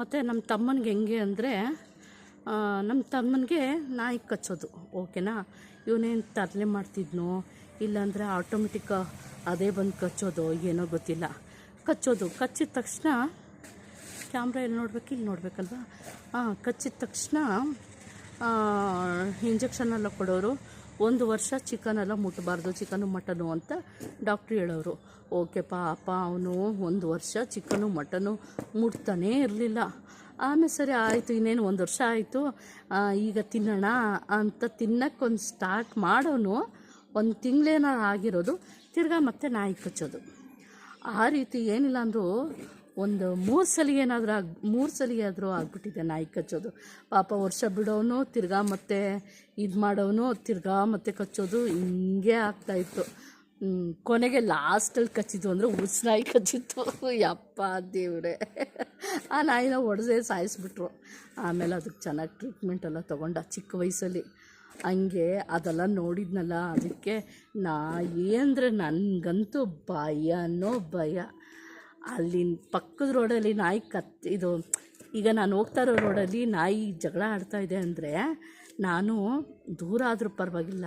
ಮತ್ತು ನಮ್ಮ ತಮ್ಮನಿಗೆ ಹೆಂಗೆ ಅಂದರೆ ನಮ್ಮ ತಮ್ಮನಿಗೆ ನಾಯಿ ಕಚ್ಚೋದು, ಓಕೆನಾ? ಇವನೇನು ತರಲೆ ಮಾಡ್ತಿದ್ನೋ, ಇಲ್ಲಾಂದರೆ ಆಟೋಮೆಟಿಕ್ ಅದೇ ಬಂದು ಕಚ್ಚೋದು, ಏನೋ ಗೊತ್ತಿಲ್ಲ. ಕಚ್ಚೋದು, ಕಚ್ಚಿದ ತಕ್ಷಣ, ಕ್ಯಾಮ್ರಾ ಎಲ್ಲಿ ನೋಡ್ಬೇಕು ಇಲ್ಲಿ ನೋಡಬೇಕಲ್ವಾ? ಹಾಂ ಕಚ್ಚಿದ ತಕ್ಷಣ ಇಂಜೆಕ್ಷನ್ ಎಲ್ಲ ಕೊಡೋರು ಒಂದು ವರ್ಷ ಚಿಕನ್ ಎಲ್ಲ ಮುಟ್ಟಬಾರ್ದು ಚಿಕನು ಮಟನು ಅಂತ ಡಾಕ್ಟ್ರ್ ಹೇಳೋರು. ಓಕೆ ಪಾಪ ಅವನು ಒಂದು ವರ್ಷ ಚಿಕನು ಮಟನು ಮುಟ್ತಾನೇ ಇರಲಿಲ್ಲ. ಆಮೇಲೆ ಸರಿ, ಆಯಿತು, ಇನ್ನೇನು ಒಂದು ವರ್ಷ ಆಯಿತು. ಈಗ ತಿನ್ನೋಣ ಅಂತ ತಿನ್ನಕ್ಕೊಂದು ಸ್ಟಾರ್ಟ್ ಮಾಡೋನು ಒಂದು ತಿಂಗಳೇನಾರು ಆಗಿರೋದು, ತಿರ್ಗಾ ಮತ್ತೆ ನಾಯಿ ಕಚ್ಚೋದು. ಆ ರೀತಿ ಏನಿಲ್ಲ ಅಂದರೂ ಒಂದು ಮೂರು ಸಲ ಏನಾದರೂ ಆಗಿ, ಮೂರು ಸಲ ಆದರೂ ಆಗ್ಬಿಟ್ಟಿದೆ ನಾಯಿ ಕಚ್ಚೋದು. ಪಾಪ ವರ್ಷ ಬಿಡೋನು, ತಿರ್ಗಾ ಮತ್ತೆ ಇದು ಮಾಡೋನು, ತಿರ್ಗಾ ಮತ್ತೆ ಕಚ್ಚೋದು, ಹಿಂಗೆ ಆಗ್ತಾಯಿತ್ತು ಕೊನೆಗೆ ಲಾಸ್ಟಲ್ಲಿ ಕಚ್ಚಿದ್ದು ಅಂದರೆ ಉಸ್ ನಾಯಿ ಕಚ್ಚಿತ್ತು. ಯಪ್ಪ ದೇವ್ರೆ. ಆ ನಾಯಿನ ಒಡೆದೆ ಸಾಯಿಸ್ಬಿಟ್ರು. ಆಮೇಲೆ ಅದಕ್ಕೆ ಚೆನ್ನಾಗಿ ಟ್ರೀಟ್ಮೆಂಟ್ ಎಲ್ಲ ತೊಗೊಂಡ ಚಿಕ್ಕ ವಯಸ್ಸಲ್ಲಿ. ಹಂಗೆ ಅದೆಲ್ಲ ನೋಡಿದ್ನಲ್ಲ, ಅದಕ್ಕೆ ನಾಯಿ ಅಂದರೆ ನನಗಂತೂ ಭಯನೋ ಭಯ. ಅಲ್ಲಿ ಪಕ್ಕದ ರೋಡಲ್ಲಿ ನಾಯಿ ಕತ್, ಇದು, ಈಗ ನಾನು ಹೋಗ್ತಾ ಇರೋ ರೋಡಲ್ಲಿ ನಾಯಿ ಜಗಳ ಆಡ್ತಾ ಇದೆ ಅಂದರೆ ನಾನು ದೂರ ಆದರೂ ಪರವಾಗಿಲ್ಲ.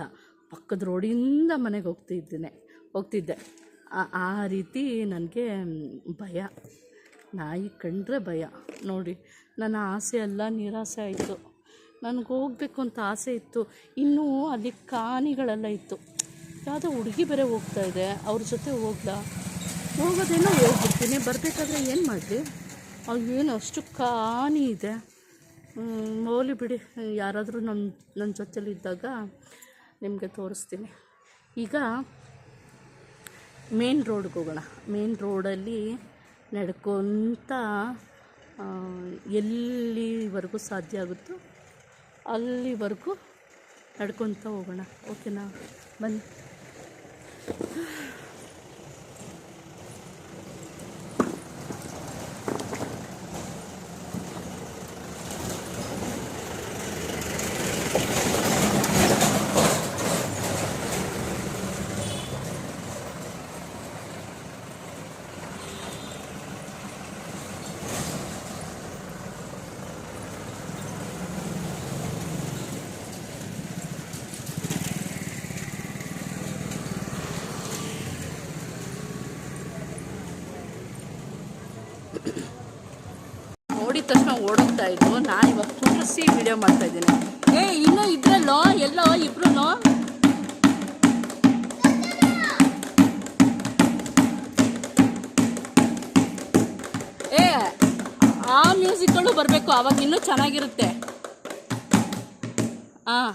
ಪಕ್ಕದ ರೋಡಿಂದ ಮನೆಗೆ ಹೋಗ್ತಿದ್ದೇನೆ ಹೋಗ್ತಿದ್ದೆ. ಆ- ರೀತಿ ನನಗೆ ಭಯ, ನಾಯಿ ಕಂಡ್ರೆ ಭಯ. ನೋಡಿ, ನನ್ನ ಆಸೆ ಎಲ್ಲ ನಿರಾಸೆ ಆಯಿತು. ನನಗೆ ಹೋಗಬೇಕು ಅಂತ ಆಸೆ ಇತ್ತು. ಇನ್ನೂ ಅಲ್ಲಿ ಕಾನಿಗಳೆಲ್ಲ ಇತ್ತು. ಯಾವುದೋ ಹುಡುಗಿ ಬೇರೆ ಹೋಗ್ತಾ ಇದೆ, ಅವ್ರ ಜೊತೆ ಹೋಗ್ಲಾ? ಹೋಗೋದೇನೋ ಹೋಗ್ಬಿಡ್ತೀನಿ. ಬರಬೇಕಾದ್ರೆ ಏನು ಮಾಡಲಿ ಏನು ಅಷ್ಟು ಕಾನಿ ಇದೆ. ಹೋಲಿ ಬಿಡಿ. ಯಾರಾದರೂ ನಮ್ಮ ನನ್ನ ಜೊತೆಲಿದ್ದಾಗ ನಿಮಗೆ ತೋರಿಸ್ತೀನಿ. ಈಗ ಮೇನ್ ರೋಡ್ಗೆ ಹೋಗೋಣ. ಮೇನ್ ರೋಡಲ್ಲಿ ನಡ್ಕೊತ ಎಲ್ಲಿವರೆಗೂ ಸಾಧ್ಯ ಆಗುತ್ತೋ ಅಲ್ಲಿವರೆಗೂ ನಡ್ಕೊತ ಹೋಗೋಣ. ಓಕೆನಾ? ಬನ್ನಿ. ಓಡುತ್ತಾ ಇದ್ವು. ನಾನು ಇವಾಗ ಕುಂಡ್ರಿಸಿ ವಿಡಿಯೋ ಮಾಡ್ತಾ ಇದ್ದೀನಿ. ಏ, ಇನ್ನೂ ಇದ್ರಲ್ಲೋ? ಎಲ್ಲೋ ಇಬ್ರು ಏ, ಆ ಮ್ಯೂಸಿಕ್ಗಳು ಬರಬೇಕು. ಅವಾಗ ಇನ್ನೂ ಚೆನ್ನಾಗಿರುತ್ತೆ. ಹಾಂ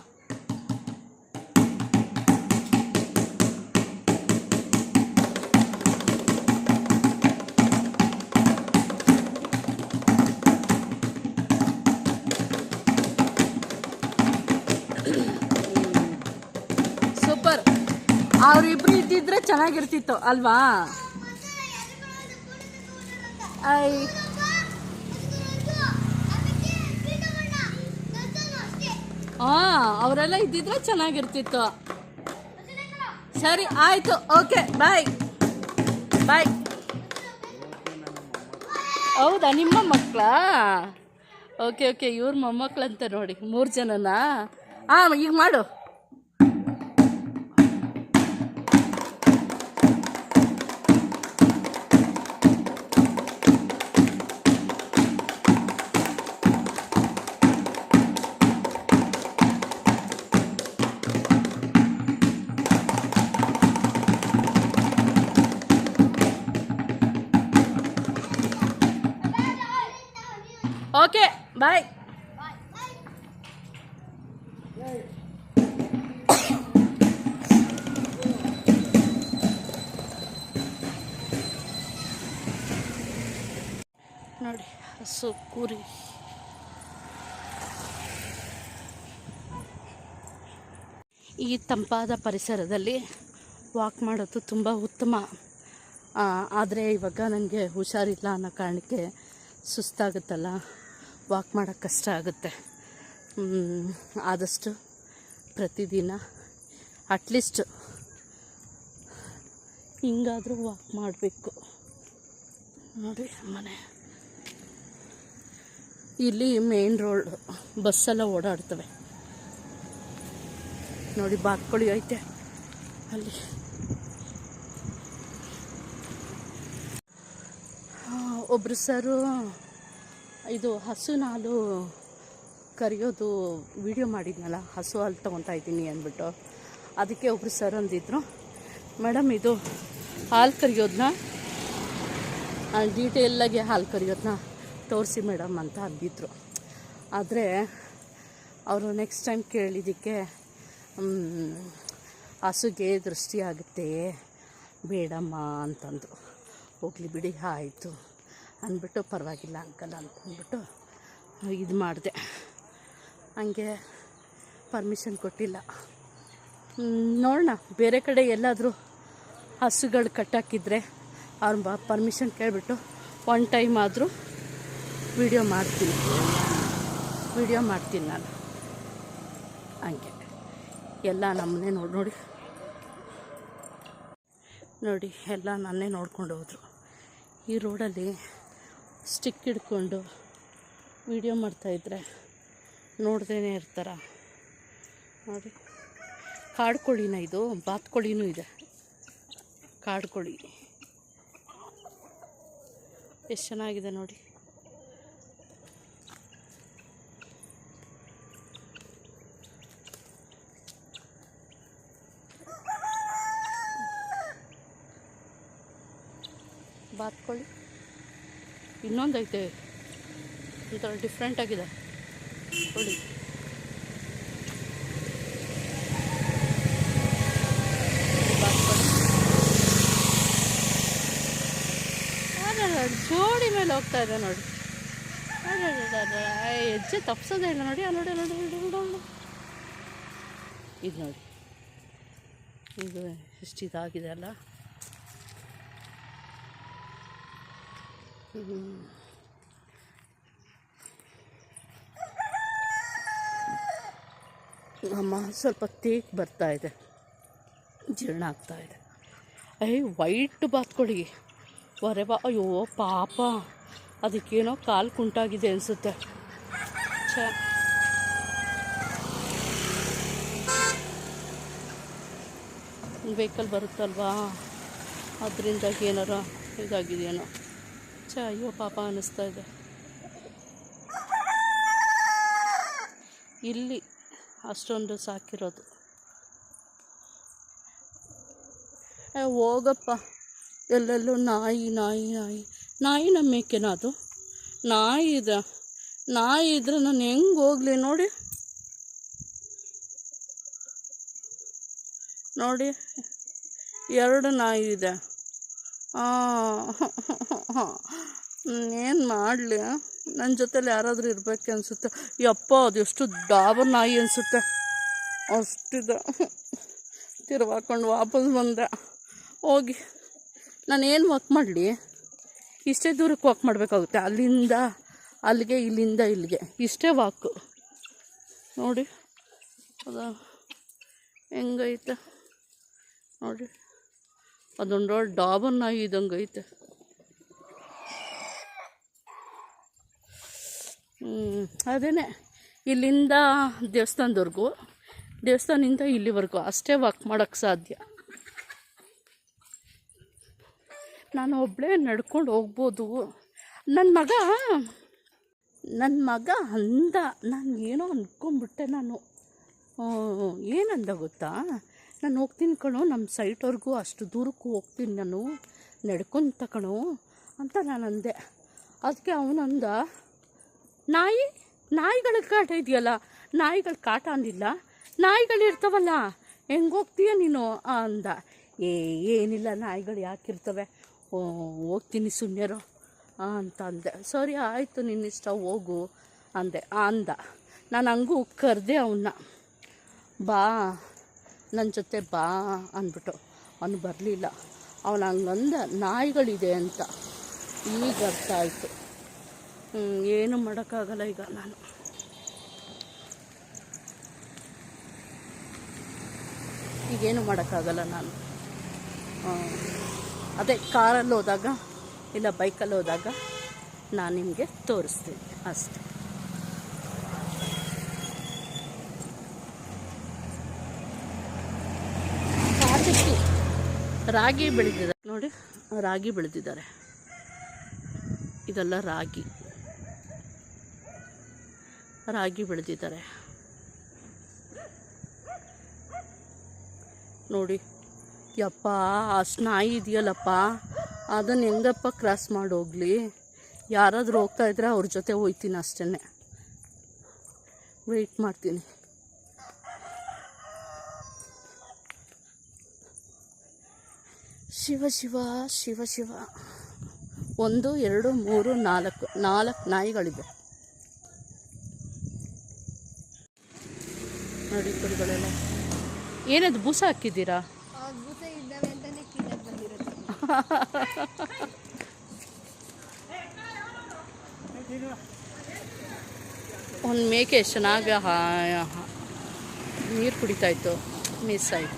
ಇದ್ದಿದ್ರೆ ಚೆನ್ನಾಗಿರ್ತಿತ್ತು, ಅಲ್ವಾ? ಐ. ಹಾ ಅವರೆಲ್ಲ ಇದ್ದಿದ್ರೆ ಚೆನ್ನಾಗಿರ್ತಿತ್ತು. ಸರಿ, ಆಯ್ತು, ಓಕೆ, ಬಾಯ್. ಬಾಯ್. ಹೌದಾ, ನಿಮ್ಮ ಮಕ್ಕಳ? ಓಕೆ ಓಕೆ, ಇವ್ರ ಮೊಮ್ಮಕ್ಳಂತ ನೋಡಿ, ಮೂರು ಜನನಾ? ಹಾಂ ಈಗ ಮಾಡು. ಬಾಯ್ ನೋಡಿ, ಹಸು, ಕುರಿ. ಈ ತಂಪಾದ ಪರಿಸರದಲ್ಲಿ ವಾಕ್ ಮಾಡೋದು ತುಂಬ ಉತ್ತಮ. ಆದರೆ ಇವಾಗ ನನಗೆ ಹುಷಾರಿಲ್ಲ ಅನ್ನೋ ಕಾರಣಕ್ಕೆ ಸುಸ್ತಾಗುತ್ತಲ್ಲ. ವಾಕ್ ಮಾಡೋಕ್ಕೆ ಕಷ್ಟ ಆಗುತ್ತೆ. ಆದಷ್ಟು ಪ್ರತಿದಿನ ಅಟ್ಲೀಸ್ಟ್ ಹಿಂಗಾದರೂ ವಾಕ್ ಮಾಡಬೇಕು. ನೋಡಿ ಮನೆ. ಇಲ್ಲಿ ಮೇನ್ ರೋಡ್ ಬಸ್ಸೆಲ್ಲ ಓಡಾಡ್ತವೆ. ನೋಡಿ ಬಾತ್ಕೋಳಿ ಐತೆ. ಅಲ್ಲಿ. ಒಬ್ಬರು ಸರು ಇದು ಹಸುನ ಹಾಲು ಕರಿಯೋದು ವಿಡಿಯೋ ಮಾಡಿದ್ನಲ್ಲ, ಹಸು ಹಾಲು ತೊಗೊತಾ ಇದ್ದೀನಿ ಅಂದ್ಬಿಟ್ಟು. ಅದಕ್ಕೆ ಒಬ್ಬರು ಸರ್ ಅಂದಿದ್ರು. ಮೇಡಮ್ ಇದು ಹಾಲು ಕರಿಯೋದನ್ನ ಡೀಟೇಲಾಗಿ ಹಾಲು ಕರಿಯೋದನ್ನ ತೋರಿಸಿ ಮೇಡಮ್ ಅಂತ ಅಂದಿದ್ರು. ಆದರೆ ಅವರು ನೆಕ್ಸ್ಟ್ ಟೈಮ್ ಕೇಳಿದ್ದಕ್ಕೆ ಹಸುಗೆ ದೃಷ್ಟಿ ಆಗುತ್ತೆ ಬೇಡಮ್ಮ ಅಂತಂದರು. ಹೋಗಲಿ ಬಿಡಿ, ಆಯಿತು. ಅಂದ್ಬಿಟ್ಟು ಪರವಾಗಿಲ್ಲ ಅಂಕಲ್ ಅಂತ ಅಂದ್ಬಿಟ್ಟು ಇದು ಮಾಡಿದೆ. ಹಂಗೆ ಪರ್ಮಿಷನ್ ಕೊಟ್ಟಿಲ್ಲ. ನೋಡೋಣ. ಬೇರೆ ಕಡೆ ಎಲ್ಲಾದರೂ ಹಸುಗಳು ಕಟ್ಟಾಕಿದ್ರೆ ಅವ್ರ ಪರ್ಮಿಷನ್ ಕೇಳಿಬಿಟ್ಟು ಒನ್ ಟೈಮ್ ಆದರೂ ವಿಡಿಯೋ ಮಾಡ್ತೀನಿ. ವಿಡಿಯೋ ಮಾಡ್ತೀನಿ ನಾನು. ಹಂಗೆ. ಎಲ್ಲ ನಮ್ಮನ್ನೇ ನೋಡಿ ನೋಡಿ. ನೋಡಿ, ಎಲ್ಲ ನನ್ನೇ ನೋಡ್ಕೊಂಡು ಹೋದರು. ಈ ರೋಡಲ್ಲಿ ಸ್ಟಿಕ್ ಹಿಡ್ಕೊಂಡು ವಿಡಿಯೋ ಮಾಡ್ತಾಯಿದ್ರೆ ನೋಡ್ದೇನೆ ಇರ್ತಾರ. ನೋಡಿ ಕಾಡು ಕೋಳಿನ ಇದು ಬಾತ್ಕೊಳ್ಳಿನೂ ಇದೆ. ಕಾಡು ಕೋಳಿ. ಎಷ್ಟು ಚೆನ್ನಾಗಿದೆ ನೋಡಿ. ಬಾತ್ಕೋಳಿ ಇನ್ನೊಂದು ಐತೆ ಒಂಥರ ಡಿಫ್ರೆಂಟ್ ಆಗಿದೆ. ನೋಡಿ. ಜೋಡಿ ಮೇಲೆ ಹೋಗ್ತಾ ಇದೆ ನೋಡಿ. ಹೆಜ್ಜೆ ತಪ್ಸೋದೇ ಇಲ್ಲ ನೋಡಿ. ನೋಡಿ ನೋಡಿ ನೋಡಿ. ಇದು ನೋಡಿ. ಇದು ಎಷ್ಟು ಇದಾಗಿದೆ ಅಲ್ಲ? ಅಮ್ಮ, ಸ್ವಲ್ಪ ತೇಕ್ ಬರ್ತಾ ಇದೆ. ಜೀರ್ಣ ಆಗ್ತಾ ಇದೆ. ಅಯ್ಯ ವೈಟ್ ಬಾತ್ಕೊಳ್ಳಿ ಬಾ, ಅಯ್ಯೋ, ಪಾಪ. ಅದಕ್ಕೇನೋ ಕಾಲು ಕುಂಟಾಗಿದೆ ಅನಿಸುತ್ತೆ. ಛ. ವೆಹಿಕಲ್ ಬರುತ್ತಲ್ವಾ? ಅದರಿಂದಾಗಿ ಏನಾರ ಇದಾಗಿದೆಯೇನೋ. ಛ ಅಯ್ಯೋ ಪಾಪ ಅನ್ನಿಸ್ತಾ ಇದೆ. ಇಲ್ಲಿ ಅಷ್ಟೊಂದು ಸಾಕಿರೋದು. ಹೋಗಪ್ಪ. ಎಲ್ಲೆಲ್ಲೂ ನಾಯಿ ನಾಯಿ ನಾಯಿ. ನಾಯಿ ನಮ್ಮ ಮೇಕೆನ ಅದು? ನಾಯಿ ಇದೆ. ನಾಯಿ ಇದ್ರೆ ನಾನು ಹೆಂಗೆ ಹೋಗಲಿ ನೋಡಿ. ನೋಡಿ, ಎರಡು ನಾಯಿ ಇದೆ. ಏನು ಮಾಡಲಿ ನನ್ನ ಜೊತೇಲಿ ಯಾರಾದರೂ ಇರಬೇಕು ಅನಿಸುತ್ತೆ. ಯಪ್ಪ ಅದೆಷ್ಟು ಡಾಬರ್ ನಾಯಿ ಅನಿಸುತ್ತೆ. ಅಷ್ಟಿದೆ. ತಿರ್ವಾಕೊಂಡು ವಾಪಸ್ ಬಂದೆ. ಹೋಗಿ. ನಾನು ಏನು ವಾಕ್ ಮಾಡಲಿ? ಇಷ್ಟೇ ದೂರಕ್ಕೆ ವಾಕ್ ಮಾಡಬೇಕಾಗುತ್ತೆ. ಅಲ್ಲಿಂದ, ಅಲ್ಲಿಗೆ, ಇಲ್ಲಿಂದ, ಇಲ್ಲಿಗೆ. ಇಷ್ಟೇ ವಾಕು ನೋಡಿ. ಅದ ಹೆಂಗೈತೆ. ನೋಡಿ. ಅದೊಂದು ದೊಡ್ಡ ಡಾಬರ್ ನಾಯಿ ಇದ್ದಂಗೆ ಐತೆ. ಅದೇನೆ. ಇಲ್ಲಿಂದ ದೇವಸ್ಥಾನದವರೆಗೂ, ದೇವಸ್ಥಾನದಿಂದ ಇಲ್ಲಿವರೆಗೂ ಅಷ್ಟೇ ವಾಕ್ ಮಾಡೋಕ್ಕೆ ಸಾಧ್ಯ. ನಾನು ಒಬ್ಬಳೇ ನಡ್ಕೊಂಡು ಹೋಗ್ಬೋದು. ನನ್ನ ಮಗ ನನ್ನ ಮಗ ಅಂದ. ನಾನು ಏನೋ ಅಂದ್ಕೊಂಡ್ಬಿಟ್ಟೆ ನಾನು. ಏನಂದ ಗೊತ್ತಾ? ನಾನು ಹೋಗ್ತೀನಿ ಕಣೋ ನಮ್ಮ ಸೈಟ್ವರೆಗೂ ಅಷ್ಟು ದೂರಕ್ಕೂ ಹೋಗ್ತೀನಿ ನಾನು. ನಡ್ಕೊಂತ ಕಣೋ ಅಂತ ನಾನು ಅಂದೆ. ಅದಕ್ಕೆ ಅವನಂದ ನಾಯಿ ನಾಯಿಗಳ ಕಾಟ ಇದೆಯಲ್ಲ ನಾಯಿಗಳ ಕಾಟ ಅಂದಿಲ್ಲ ನಾಯಿಗಳು ಇರ್ತಾವಲ್ಲ ಹೆಂಗೆ ಹೋಗ್ತೀಯ ನೀನು? ಅಂದ. ಏ ಏನಿಲ್ಲ ನಾಯಿಗಳು ಯಾಕಿರ್ತವೆ ಓ, ಹೋಗ್ತೀನಿ ಸುಮ್ಮನೆರೋ ಅಂತ ಅಂದೆ. ಸರಿ ಆಯಿತು ನಿನ್ನಿಷ್ಟ ಹೋಗು ಅಂದೆ. ಅಂದ. ನಾನು ಹಂಗೂ ಕರೆದೆ ಅವನ್ನ ಬಾ. ನನ್ನ ಜೊತೆ ಬಾ ಅಂದ್ಬಿಟ್ಟು. ಅವನು ಬರಲಿಲ್ಲ. ಅವನು ಹಂಗಂದ, ನಾಯಿಗಳಿದೆ ಅಂತ. ಈಗ ಅರ್ಥ ಆಯಿತು. ಏನು ಮಾಡೋಕ್ಕಾಗಲ್ಲ ಈಗ ನಾನು. ಈಗೇನು ಮಾಡೋಕ್ಕಾಗಲ್ಲ ನಾನು. ಅದೇ ಕಾರಲ್ಲಿ ಹೋದಾಗ, ಇಲ್ಲ ಬೈಕಲ್ಲಿ ಹೋದಾಗ, ನಾನು ನಿಮಗೆ ತೋರಿಸ್ತೀನಿ. ಅಷ್ಟೆ. ರಾಗಿ ಬೆಳೆದಿದ್ದಾರೆ ನೋಡಿ. ರಾಗಿ ಬೆಳೆದಿದ್ದಾರೆ. ಇದೆಲ್ಲ ರಾಗಿ. ರಾಗಿ ಬೆಳೆದಿದ್ದಾರೆ. ನೋಡಿ. ಯಪ್ಪ ಆ ಸ್ನಾಯಿ ಇದೆಯಲ್ಲಪ್ಪ. ಅದನ್ನು ಹೆಂಗಪ್ಪ ಕ್ರಾಸ್ ಮಾಡಿ ಹೋಗ್ಲಿ? ಯಾರಾದರೂ ಹೋಗ್ತಾ ಇದ್ರೆ ಅವ್ರ ಜೊತೆ ಹೋಯ್ತೀನಿ ಅಷ್ಟೇ ವೆಯ್ಟ್ ಮಾಡ್ತೀನಿ. ಶಿವ ಶಿವ ಶಿವ ಶಿವ. ಒಂದು ಎರಡು ಮೂರು ನಾಲ್ಕು ನಾಲ್ಕು ನಾಯಿಗಳಿವೆ. ನೋಡಿ ಕುರಿಗಳೆಲ್ಲ. ಏನದು ಬೂಸ ಹಾಕಿದ್ದೀರಾ? ಒಂದು ಮೇಕೆ ಚೆನ್ನಾಗಿ ನೀರು ಕುಡಿತಾ ಇತ್ತು ಮಿಸ್ ಆಯಿತು